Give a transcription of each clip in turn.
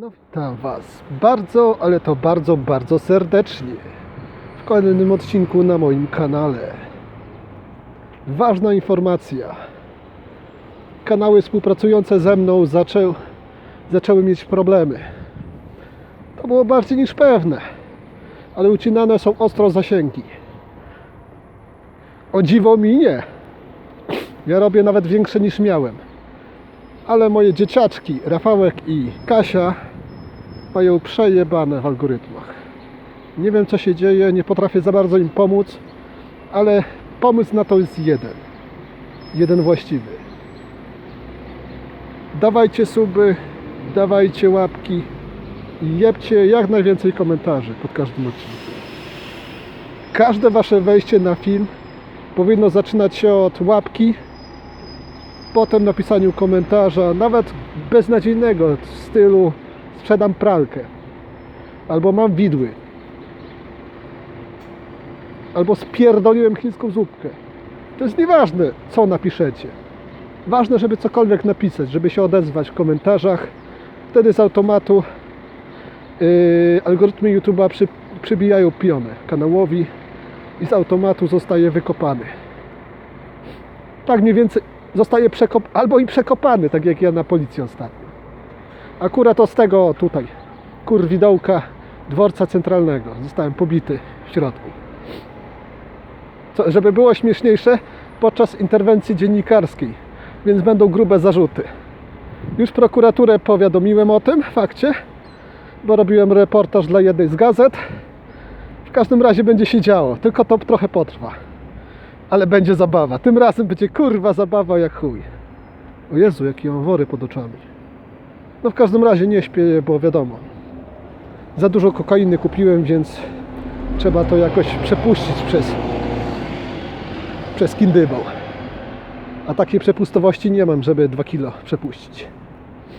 No witam Was bardzo, ale to bardzo, bardzo serdecznie w kolejnym odcinku na moim kanale. Ważna informacja. Kanały współpracujące ze mną zaczę, zaczęły mieć problemy. To było bardziej niż pewne, ale ucinane są ostro zasięgi. O dziwo mi nie. Ja robię nawet większe niż miałem ale moje dzieciaczki, Rafałek i Kasia, mają przejebane w algorytmach. Nie wiem co się dzieje, nie potrafię za bardzo im pomóc, ale pomysł na to jest jeden. Jeden właściwy. Dawajcie suby, dawajcie łapki i jebcie jak najwięcej komentarzy pod każdym odcinkiem. Każde wasze wejście na film powinno zaczynać się od łapki, potem napisaniu komentarza, nawet beznadziejnego w stylu sprzedam pralkę, albo mam widły, albo spierdoliłem chińską zupkę. To jest nieważne, co napiszecie. Ważne, żeby cokolwiek napisać, żeby się odezwać w komentarzach. Wtedy z automatu yy, algorytmy YouTube'a przy, przybijają pionę kanałowi i z automatu zostaje wykopany. Tak mniej więcej zostaje przekop albo i przekopany, tak jak ja na policji ostatnio. Akurat z tego tutaj, kurwidołka dworca centralnego, zostałem pobity w środku. Co, żeby było śmieszniejsze, podczas interwencji dziennikarskiej, więc będą grube zarzuty. Już prokuraturę powiadomiłem o tym fakcie, bo robiłem reportaż dla jednej z gazet. W każdym razie będzie się działo, tylko to trochę potrwa ale będzie zabawa. Tym razem będzie kurwa zabawa jak chuj. O Jezu, jakie mam wory pod oczami. No w każdym razie nie śpię, bo wiadomo. Za dużo kokainy kupiłem, więc trzeba to jakoś przepuścić przez przez kindybał. A takiej przepustowości nie mam, żeby 2 kilo przepuścić.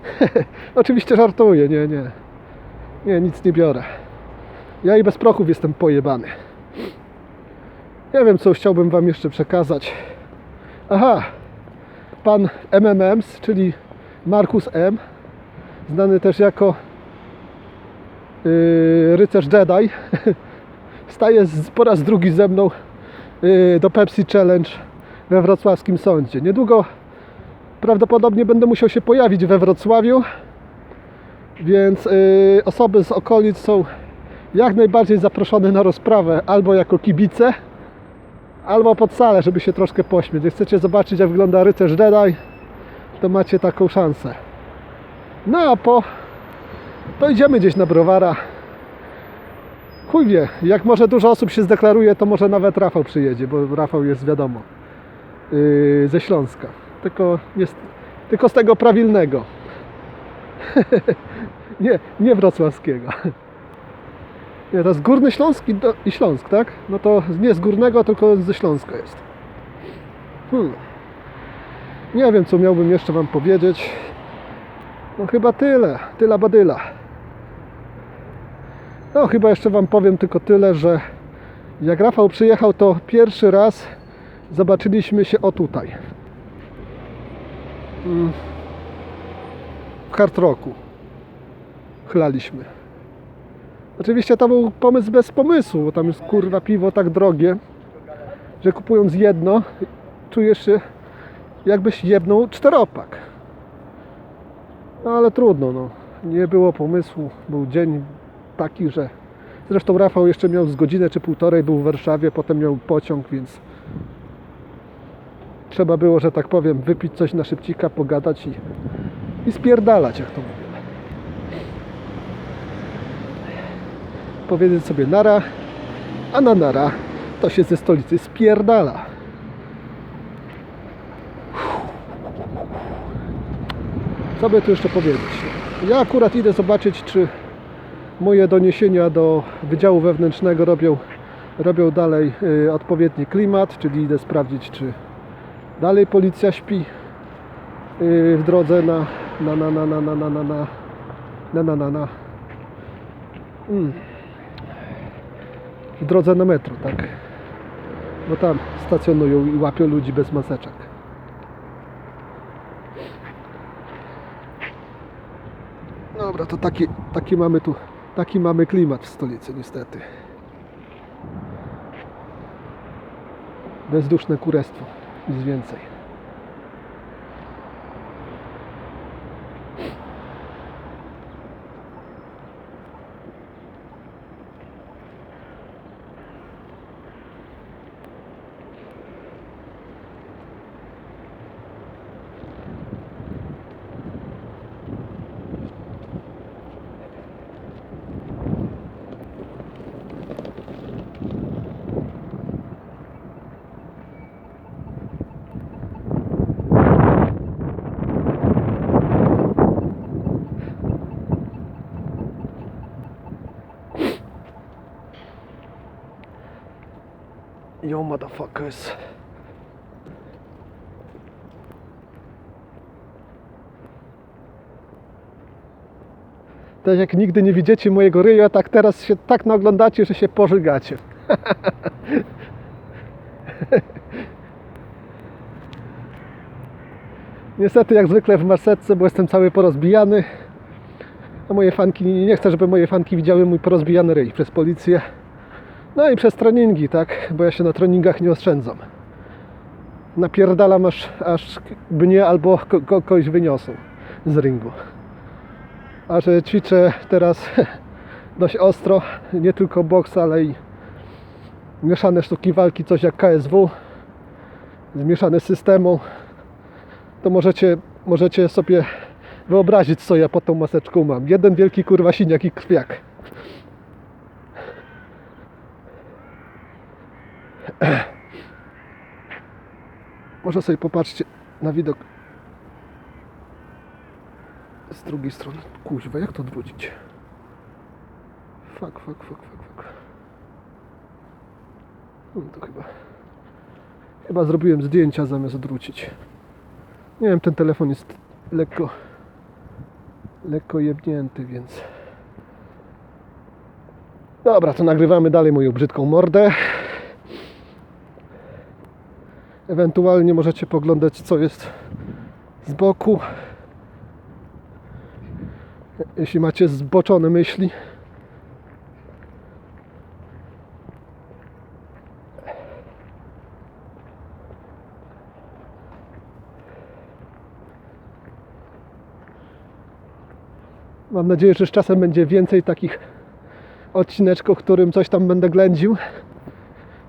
Oczywiście żartuję, nie, nie. Nie, nic nie biorę. Ja i bez prochów jestem pojebany. Nie wiem, co chciałbym Wam jeszcze przekazać. Aha, pan MMMs, czyli Markus M, znany też jako yy, rycerz Jedi, staje z, po raz drugi ze mną yy, do Pepsi Challenge we wrocławskim sądzie. Niedługo prawdopodobnie będę musiał się pojawić we Wrocławiu, więc yy, osoby z okolic są jak najbardziej zaproszone na rozprawę albo jako kibice, albo pod salę, żeby się troszkę pośmieć. Jak chcecie zobaczyć, jak wygląda rycerz Jedi, to macie taką szansę. No a po to idziemy gdzieś na browara. Chuj wie, jak może dużo osób się zdeklaruje, to może nawet Rafał przyjedzie, bo Rafał jest wiadomo yy, ze Śląska. Tylko, z- tylko z tego prawilnego. nie, nie wrocławskiego. Nie, jest Górny Śląsk i, do, i Śląsk, tak? No to nie z Górnego, tylko ze Śląska jest. Hmm. Nie wiem, co miałbym jeszcze Wam powiedzieć. No chyba tyle. Tyla badyla. No chyba jeszcze Wam powiem tylko tyle, że jak Rafał przyjechał, to pierwszy raz zobaczyliśmy się o tutaj. Mm. W Hard Rocku. Chlaliśmy. Oczywiście to był pomysł bez pomysłu, bo tam jest kurwa piwo tak drogie, że kupując jedno, czujesz się jakbyś jebnął czteropak. No ale trudno, no. Nie było pomysłu, był dzień taki, że zresztą Rafał jeszcze miał z godzinę czy półtorej, był w Warszawie, potem miał pociąg, więc trzeba było, że tak powiem, wypić coś na szybcika, pogadać i, i spierdalać, jak to mówię. powiedzieć sobie nara, a na nara to się ze stolicy spierdala. Co by tu jeszcze powiedzieć? Ja akurat idę zobaczyć, czy moje doniesienia do Wydziału Wewnętrznego robią, robią dalej y, odpowiedni klimat, czyli idę sprawdzić, czy dalej policja śpi y, w drodze na na na na na na na na na na na na na mm w drodze na metro, tak? Bo tam stacjonują i łapią ludzi bez maseczek. Dobra, to taki, taki mamy tu, taki mamy klimat w stolicy niestety. Bezduszne kurestwo, nic więcej. Yo, motherfuckers. Tak jak nigdy nie widzicie mojego ryja, tak teraz się tak naoglądacie, że się pożygacie. Niestety jak zwykle w marsetce, bo jestem cały porozbijany. A moje fanki, nie chcę, żeby moje fanki widziały mój porozbijany ryj przez policję. No i przez treningi, tak? Bo ja się na treningach nie oszczędzam. Napierdalam aż, aż mnie albo ko- ko- kogoś wyniosą z ringu. A że ćwiczę teraz dość ostro, nie tylko boks, ale i mieszane sztuki walki, coś jak KSW, zmieszane z systemą, to możecie, możecie sobie wyobrazić, co ja pod tą maseczką mam. Jeden wielki kurwa siniak i krwiak. Może sobie popatrzcie na widok z drugiej strony. Kuźwa, jak to odwrócić? Fuck, fuck, fuck, fuck, fuck. No to chyba... Chyba zrobiłem zdjęcia zamiast odwrócić. Nie wiem, ten telefon jest lekko... Lekko jebnięty, więc... Dobra, to nagrywamy dalej moją brzydką mordę. Ewentualnie możecie poglądać co jest z boku. Jeśli macie zboczone myśli. Mam nadzieję, że z czasem będzie więcej takich odcineczków, którym coś tam będę ględził.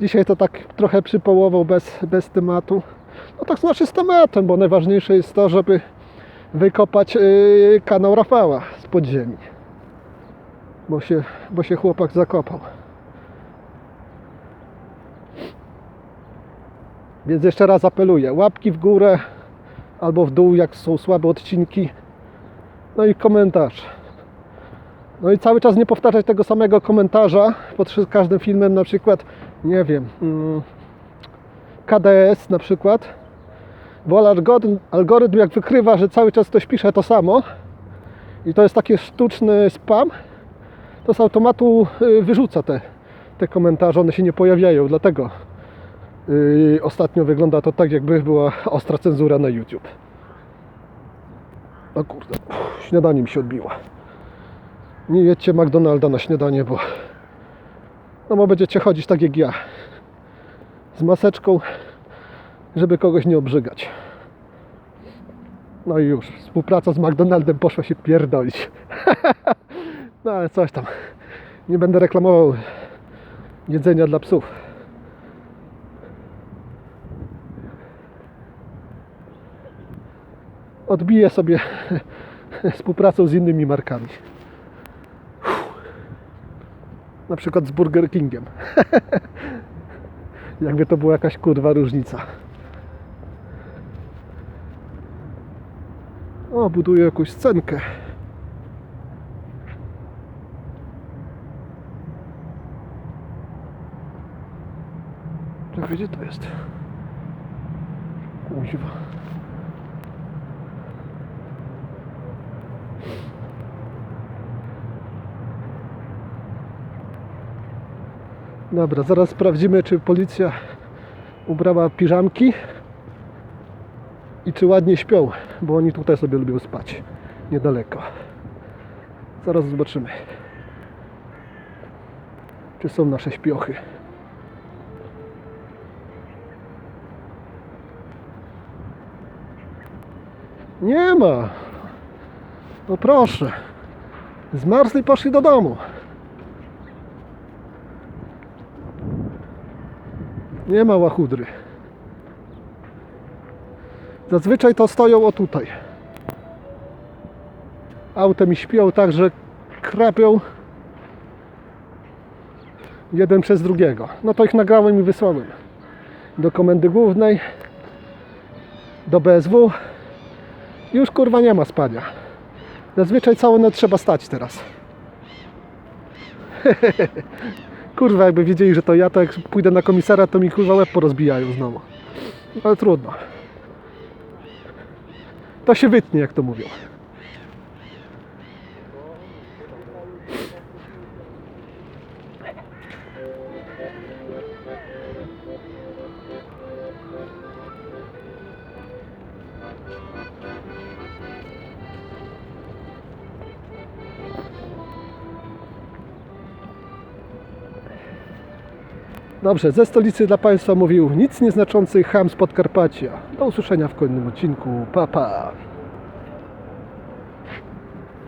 Dzisiaj to tak trochę przypołował bez, bez tematu. No tak znaczy z tematem, bo najważniejsze jest to, żeby wykopać yy, kanał Rafała z podziemi. Bo się, bo się chłopak zakopał. Więc jeszcze raz apeluję. Łapki w górę albo w dół, jak są słabe odcinki. No i komentarz. No i cały czas nie powtarzać tego samego komentarza pod każdym filmem, na przykład, nie wiem, mm, KDS na przykład, bo algorytm, algorytm jak wykrywa, że cały czas ktoś pisze to samo i to jest taki sztuczny spam, to z automatu y, wyrzuca te, te komentarze, one się nie pojawiają, dlatego yy, ostatnio wygląda to tak, jakby była ostra cenzura na YouTube. O kurde, śniadanie mi się odbiło. Nie jedźcie McDonalda na śniadanie, bo no bo będziecie chodzić tak jak ja. Z maseczką, żeby kogoś nie obrzygać. No i już. Współpraca z McDonaldem poszła się pierdolić. no ale coś tam. Nie będę reklamował jedzenia dla psów. Odbiję sobie współpracą z innymi markami. Na przykład z Burger Kingiem. Jakby to była jakaś kurwa różnica. O, buduję jakąś scenkę. Czekaj, gdzie to jest? Kuźwa. Dobra, zaraz sprawdzimy, czy policja ubrała piżamki i czy ładnie śpią, bo oni tutaj sobie lubią spać niedaleko. Zaraz zobaczymy. Czy są nasze śpiochy. Nie ma. No proszę. Zmarzli poszli do domu. Nie ma łachudry. Zazwyczaj to stoją o tutaj. Autem i śpią tak, że krapią jeden przez drugiego. No to ich nagrałem i wysłałem do komendy głównej, do BSW. Już kurwa nie ma spania. Zazwyczaj całą noc trzeba stać teraz. kurwa, jakby wiedzieli, że to ja, to jak pójdę na komisara, to mi kurwa łeb porozbijają znowu. Ale trudno. To się wytnie, jak to mówią. Dobrze, ze stolicy dla Państwa mówił nic nieznaczący ham z Podkarpacia. Do usłyszenia w kolejnym odcinku. Pa, pa.